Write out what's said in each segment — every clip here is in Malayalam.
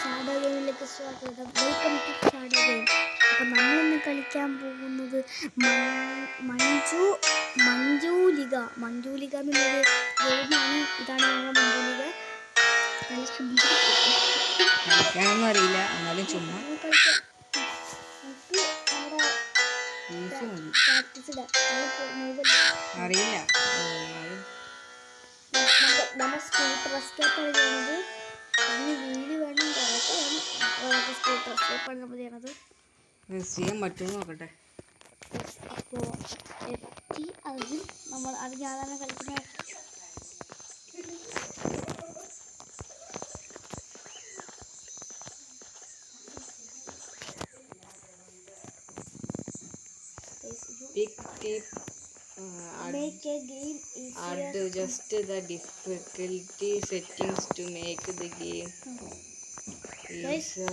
ഷാഡോ ഗെയിമിലേക്ക് സ്വാഗതം വെൽക്കം ടു ഷാഡോ ഗെയിം അപ്പം നമ്മളിന്ന് കളിക്കാൻ. പോകുന്നത് മഞ്ജു മഞ്ജൂലിക മഞ്ജൂലിക എന്നുള്ളൊരു ഗെയിമാണ് ഇതാണ് ഞങ്ങൾ മഞ്ജൂലിക. കളിക്കാനൊന്നും അറിയില്ല. എന്നാലും ചുമ്മാ കളിക്കാം നമുക്ക് സ്കൂട്ടർ എസ്കേപ്പാണ് ചെയ്യുന്നത് അതിന് വീട് വേണം വളരെ സ്കൂട്ടർ എസ്കേപ്പാണ് നമ്മൾ ചെയ്യണത്. ചെയ്യാൻ പറ്റുമോ നോക്കട്ടെ. അപ്പോൾ എത്തി. അതിൽ നമ്മൾ അത് ഞാനാണ് കളിക്കുന്നത് Make a game easier. adjust the difficulty settings to make the game Guys, easier.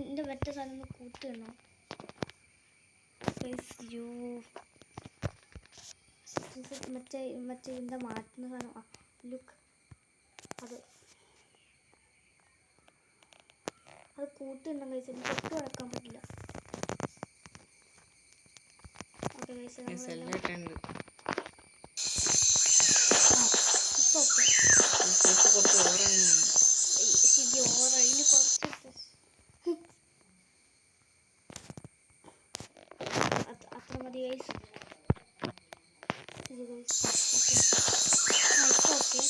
ഇതിന്റെ മറ്റേ സാധനം യ്യോ. ഇത് മറ്റേ മറ്റേ ഇതിന്റെ മാറ്റുന്ന സാധനം ലുക്ക് അത് അത് കൂട്ടിടണം കഴിച്ച് എനിക്ക് ഒട്ടും അടക്കാൻ പറ്റില്ല ഓക്കെ കഴിച്ച് നമ്മളെല്ലാം കൂട്ടുണ്ടെന്ന് ആ ഇപ്പോൾ ഓക്കെ. കുറച്ച് ഓവറാണ് ശരി അതിന് കുറച്ച് അത് അത്ര മതി ഗൈസ് ശരി ഗൈസ് ഓക്കെ ആ ഇപ്പോൾ ഓക്കെ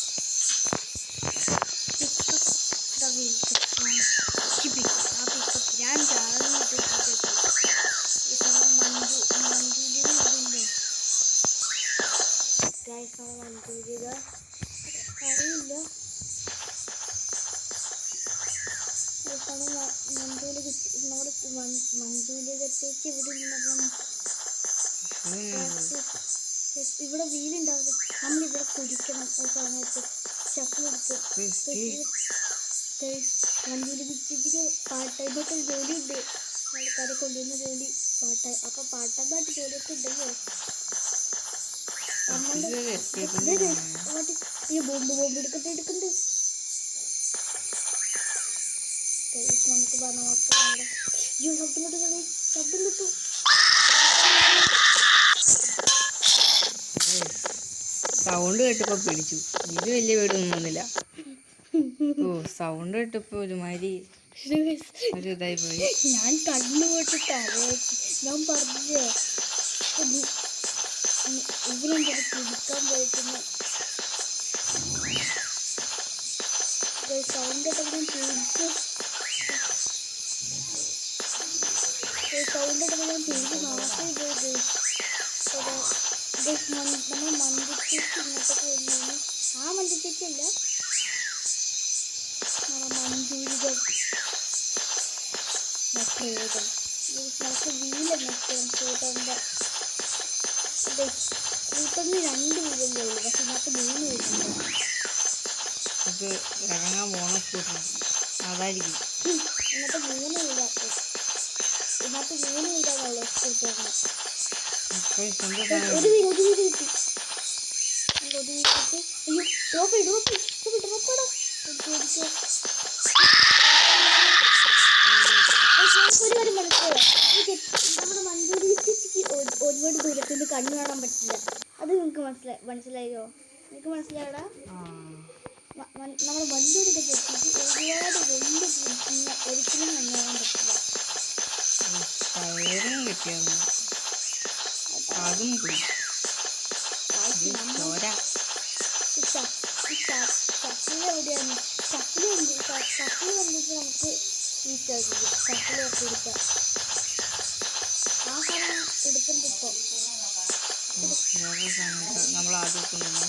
ഞാൻ ചാടുന്നത് മഞ്ജു മഞ്ജുലിക ഇതില്ലേ ഗൈസ് നമ്മൾ അറിയില്ല. മഞ്ജുലിക നമ്മുടെ മഞ്ജുലിക ഇവിടെ ഇവിടെ വീലുണ്ടാവും നമ്മളിവിടെ കുടിക്കണം ഒരു സമയത്ത്. ഷഫിലെടുത്ത് മഞ്ജുലിക പാർട്ട് ടൈമായിട്ട് ജോലിയുണ്ട്. ആൾക്കാരെ കൊണ്ടുവന്ന ജോലി പാർട്ട് ടൈം അപ്പം പാർട്ട് ടൈമായിട്ട് ജോലിയൊക്കെ മറ്റേ ഈ ബോംബ് ബോംബ് എടുക്കട്ടെ എടുക്കണ്ട്. Guys, നമുക്ക് പറഞ്ഞ മക്കളുണ്ട് അയ്യോ ശബ്ദം കിട്ടും guys. ശബ്ദം കിട്ടും സൗണ്ട് കേട്ടപ്പോ പിടിച്ചു. ഇത് വലിയ വീടൊന്നും വന്നില്ല. ഓ സൗണ്ട് കേട്ടപ്പോ ഒരുമാതിരി ഒരു ഇതായി പോയി. ഞാൻ കണ്ണു പോയിട്ട് ഞാൻ പറഞ്ഞില്ലേ? ഇവരെന്താ കുടിക്കാൻ പോയിക്കുന്ന സൗണ്ട് ഞാൻ പേടിച്ചു സൗണ്ട് ഞാൻ പേടിച്ച് നാശം പോയി നമ്മൾ മന്ദിച്ചേക്ക് ഇങ്ങോട്ടൊക്കെ വരുന്നതാണ് ആ മന്ദിച്ചേക്കല്ല നമ്മുടെ മഞ്ജൂരികൾ പ്രയോഗം നമുക്ക് വീലെന്നൊക്കെ കൂട്ടണ്ട കൂട്ടന്ന് രണ്ട് വീലല്ലേ ഉള്ളൂ പക്ഷെ ഇതിനകത്ത് മൂന്ന് വീലുണ്ട് അത് ഇറങ്ങാൻ പോണ സ്കൂട്ടർ അതായിരിക്കും ഇതിനകത്ത് മൂന്ന് വീലാക്കും ഇതിനകത്ത് മൂന്ന് ഇപ്പൊ സ്വന്തം ഒരു വീട് ഒരു വീട് കിട്ടി ഒരു വീട് കിട്ടി അയ്യോ ഡ്രോപ്പ് ഡ്രോപ്പ് ഡ്രോപ്പ് ഡ്രോപ്പാടോ ചോദിച്ചോ ഒരു കാര്യം മനസ്സിലായോ നമ്മുടെ മഞ്ചൂരി ഒരു- ഒരുപാട് ദൂരത്തിൽ കണ്ണു കാണാൻ പറ്റില്ല. അത് നിങ്ങൾക്ക് മനസ്സിലായി മനസ്സിലായോ? നിങ്ങൾക്ക് മനസ്സിലായടാ? നമ്മൾ വണ്ടിയൊക്കെ ചേച്ചിക്ക് ഒരുപാട് വലിയ പിന്നെ ഒരിക്കലും കണ്ണു കാണാൻ പറ്റില്ല. അതും പോയി സാധനം നമ്മൾ ആദ്യം കൊണ്ടുവന്നത്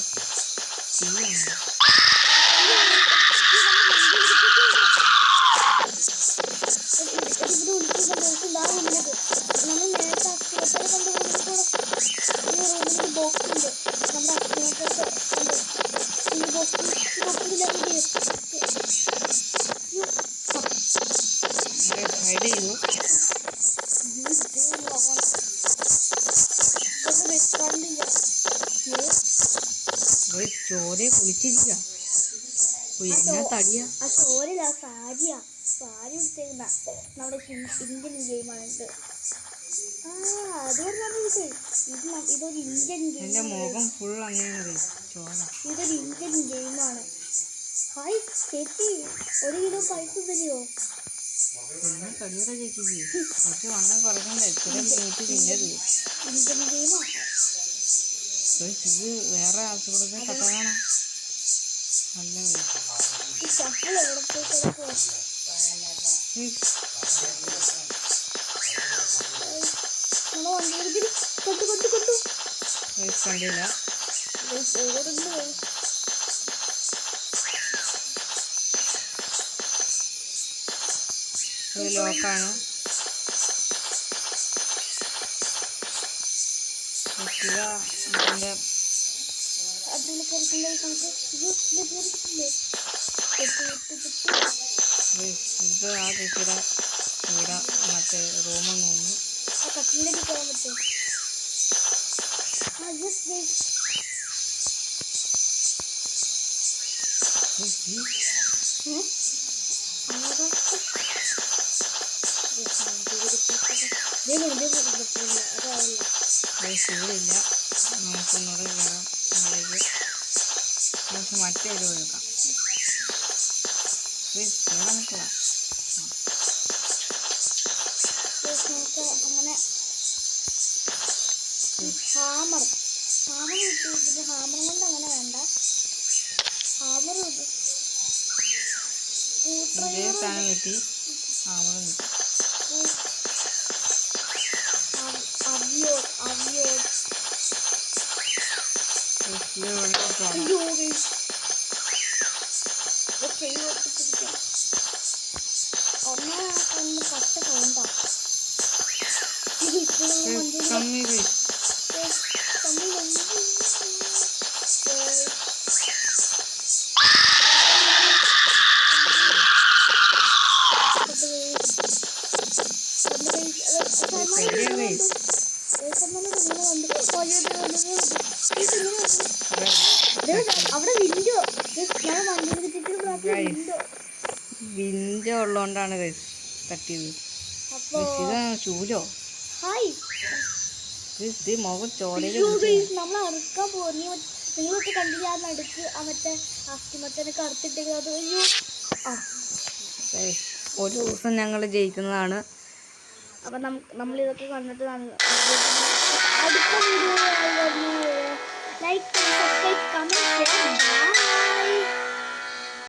ചോരയെ കുളിച്ചിരിക്കുക ഉയർന്ന തടിയാ ആ ചോരയില്ല ആ സാരിയാ. സാരി എടുത്തേക്കുന്ന നമ്മുടെ ഇന്ത്യൻ ഗെയിമാണ് ഇത് ഇതൊരു ഇന്ത്യൻ ഗെയിം മുഖം ഫുൾ അങ്ങനെ. ചോര. ഇതൊരു ഇന്ത്യൻ ഗെയിമാണ് ഹായ് ചേച്ചി ഒരു കിലോ പൈസ തരുമോ പിന്നെ തടിയുടെ ചേച്ചിക്ക്. കുറച്ച് വണ്ണം കുറയ്ക്കണ്ട. എത്ര മീറ്റ് തിന്നത് ഇന്ത്യൻ ഗെയിമാണ് ഇത് വേറെ ആവശ്യപ്പെടുന്ന കഥകാണോ നല്ല കണ്ടില്ല. ഈ ഇതാ ഇതിന്റെ ഇത് ആ ചേച്ചിയുടെ ഇവിടെ മറ്റേ റൂമെന്ന് തോന്നുന്നു ആ കട്ടിലേക്ക് കയറാൻ പറ്റുമോ ആ നമുക്ക് ഇവിടെ നമുക്കൊന്നുകൂടെ കയറാം മുകളിലേക്ക് നമുക്ക് മറ്റേ ഇത് കയറാൻ പറ്റില്ല നമുക്ക് അങ്ങനെ ഹാമർ. ഹാമർ കിട്ടിയിട്ട് ഹാമർ കൊണ്ട് അങ്ങനെ വേണ്ട. ഹാമർ സാധനം കിട്ടി. ആമറും കിട്ടി വിൻഡോ. ഉള്ളതുകൊണ്ടാണ് ഗൈസ് തട്ടിയത്. ഇതാ ചൂലോ? മുഖം നമ്മൾ അറുക്കാൻ ഒരു ദിവസം ഞങ്ങൾ ജയിക്കുന്നതാണ്. അപ്പം നമ്മൾ ഇതൊക്കെ കണ്ടിട്ട് ലൈക്ക് സബ്സ്ക്രൈബ് കമന്റ്